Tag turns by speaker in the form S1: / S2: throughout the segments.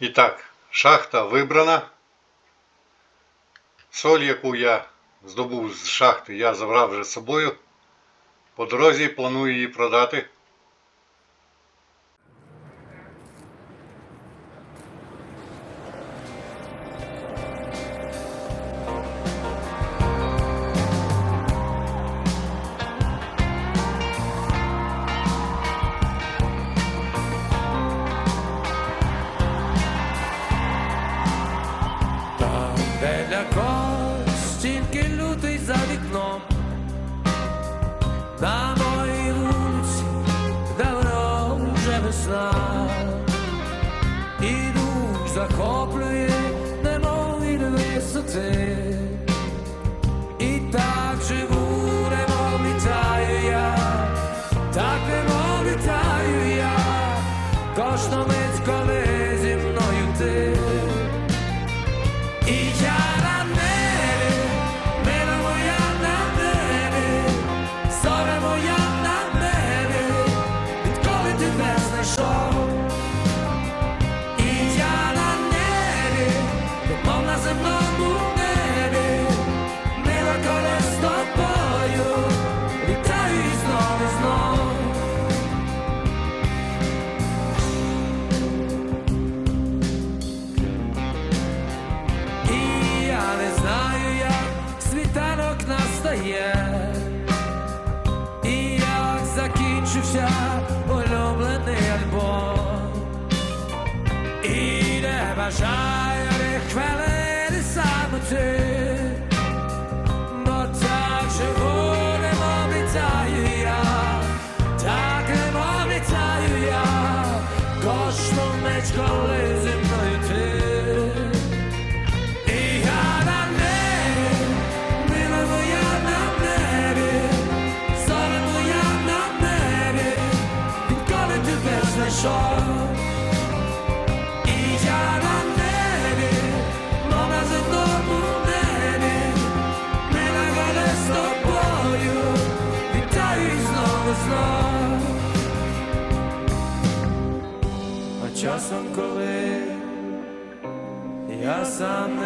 S1: І так, шахта вибрана. Соль, яку я здобув з шахти, я забрав вже з собою. По дорозі планую її продати.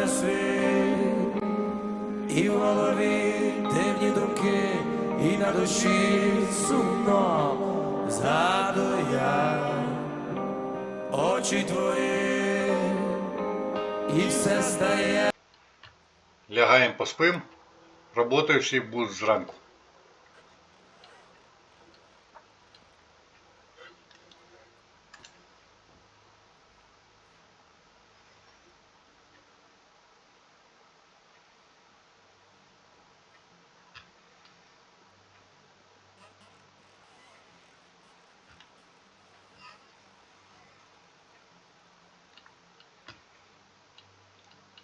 S2: Сам і в голові дивні думки, і на душі сумно згадую я очі твої, і все стає.
S1: Лягаємо поспим. Роботи всі будуть зранку.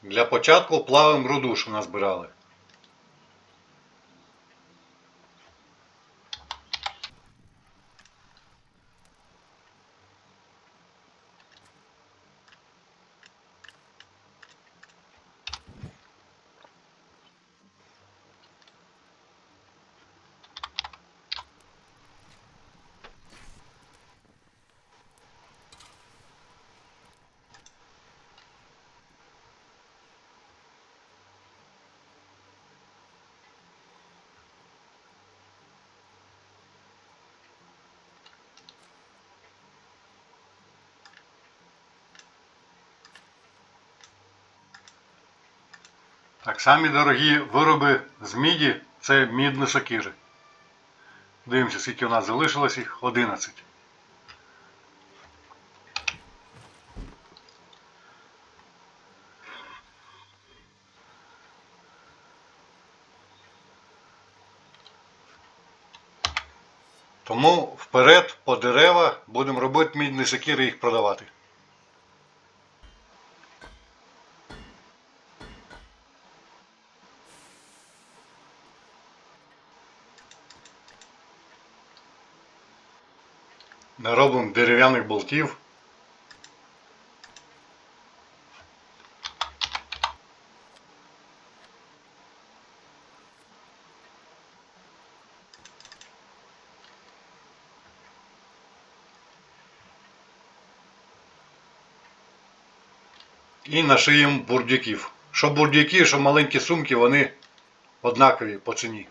S1: Для початку плавимо руду, що назбирали. Так самі дорогі вироби з міді це мідні сокири. Дивимося, скільки у нас залишилось їх 11. Тому вперед по дерева будемо робити мідні сокири і їх продавати. Наробимо дерев'яних болтів.
S2: І нашиємо бурдюків. Що бурдюки, що маленькі сумки, вони однакові по ціні.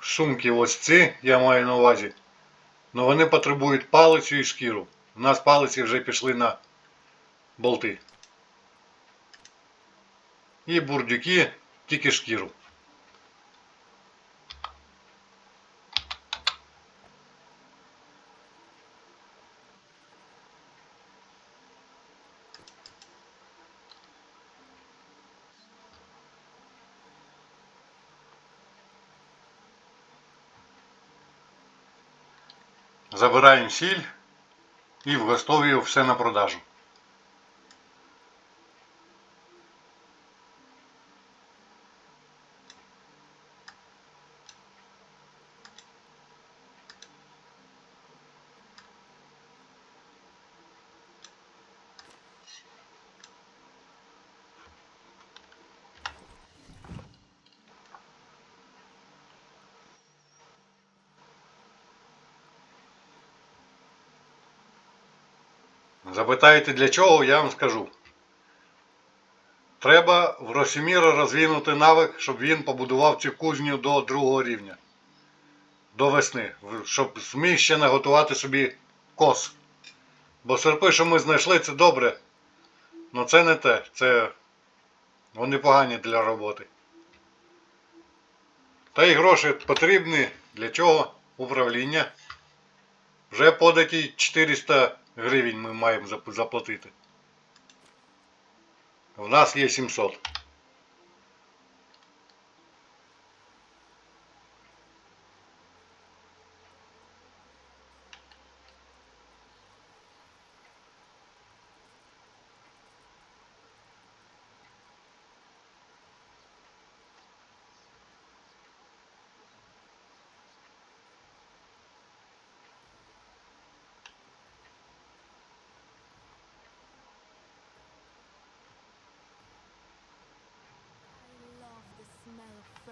S2: Сумки ось ці, я маю на увазі. але вони потребують палицю і шкіру. У нас палиці вже пішли на болти. І бурдюки тільки шкіру. Забираємо сіль і в Гостові все на продажу. Запитаєте для чого, я вам скажу. Треба в Росіміра розвинути навик, щоб він побудував цю кузню до другого рівня. До весни. Щоб зміг ще наготувати собі кос. Бо серпи, що ми знайшли, це добре. але це не те. Це вони погані для роботи. Та й гроші потрібні для чого? Управління. Вже податі 400 гривень ми маємо зап- заплатити. В нас є 700.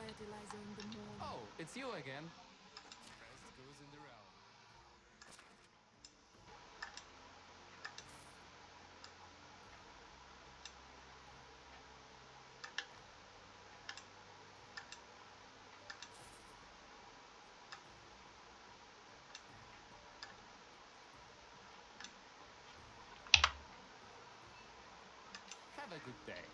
S3: Fertilizer in the morning.
S1: Oh, it's you again. First goes in the round. Have a good day.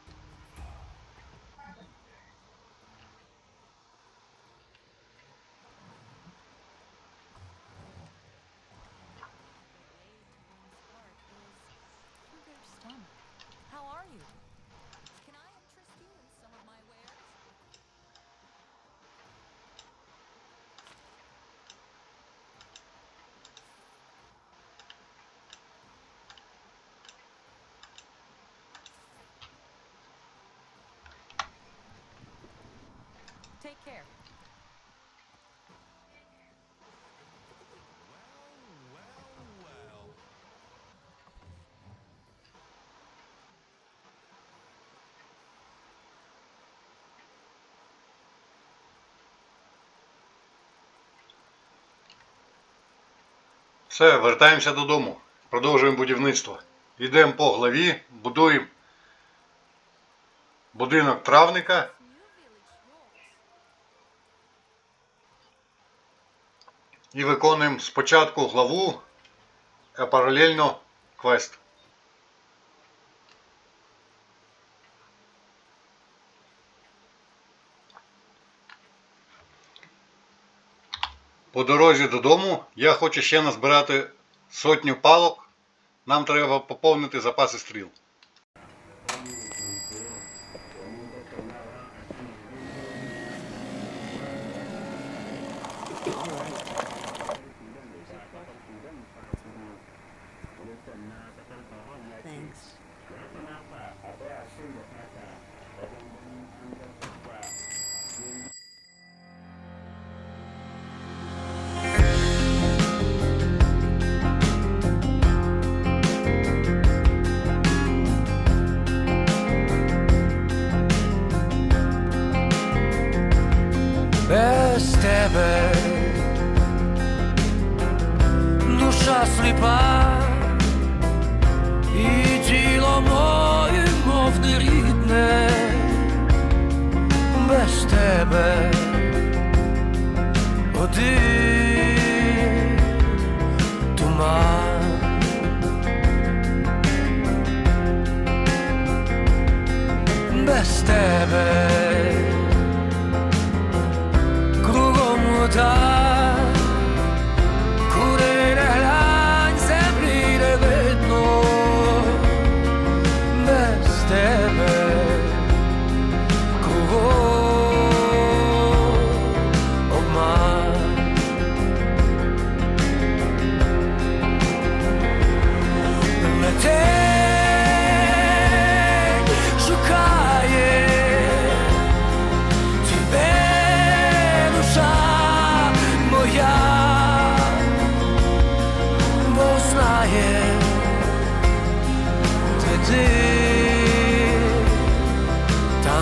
S3: Take care.
S2: Все, вертаємося додому. Продовжуємо будівництво. Йдемо по главі, будуємо будинок травника і виконуємо спочатку главу, а паралельно квест. По дорозі додому я хочу ще назбирати сотню палок. Нам треба поповнити запаси стріл.
S3: Thanks.
S1: Тебе. Душа сліпа, і тіло моє, мов не без тебе. Один туман. Без тебе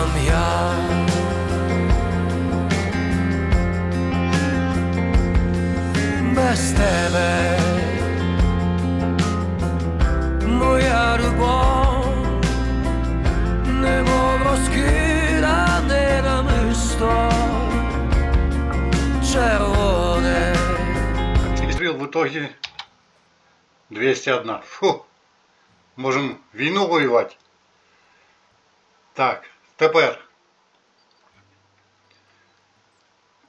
S1: там я. Без тебе моя любов, немов розкидане намисто червоне.
S2: Стріл в итоге 201. Фу. Можемо війну воювати. Так, тепер.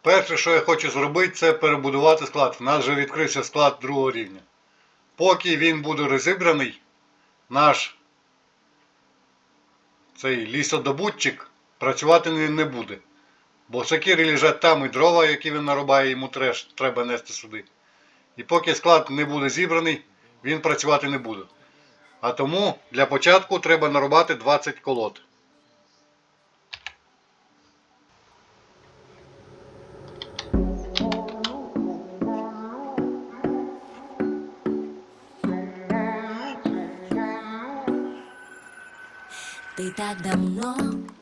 S2: Перше, що я хочу зробити, це перебудувати склад. У нас вже відкрився склад другого рівня. Поки він буде розібраний, наш цей лісодобутчик працювати не, буде. Бо сокири лежать там і дрова, які він нарубає, йому треш, треба нести сюди. І поки склад не буде зібраний, він працювати не буде. А тому для початку треба нарубати 20 колод.
S4: Ти так давно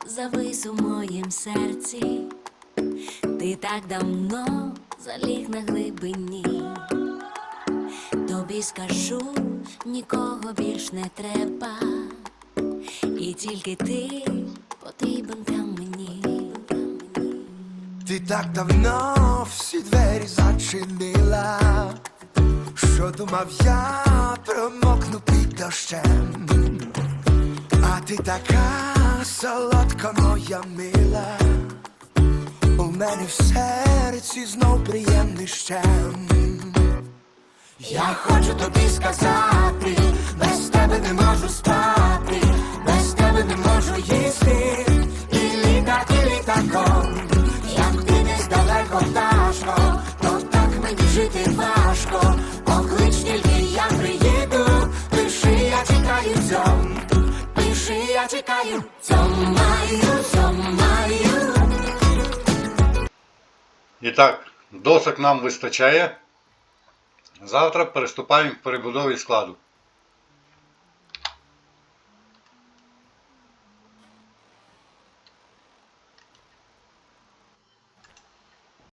S4: завис у моїм серці, ти так давно заліг на глибині. Тобі скажу, нікого більш не треба, і тільки ти потрібен там мені.
S5: Ти так давно всі двері зачинила, що думав я промокну під дощем. А ти така солодка моя мила, у мене в серці знов приємний щем. Я хочу тобі сказати, без тебе не можу спати, без тебе не можу їсти і літати літаком. Як ти десь далеко пташко, то так мені жити важко.
S2: Досок нам вистачає. Завтра переступаємо к перебудові складу.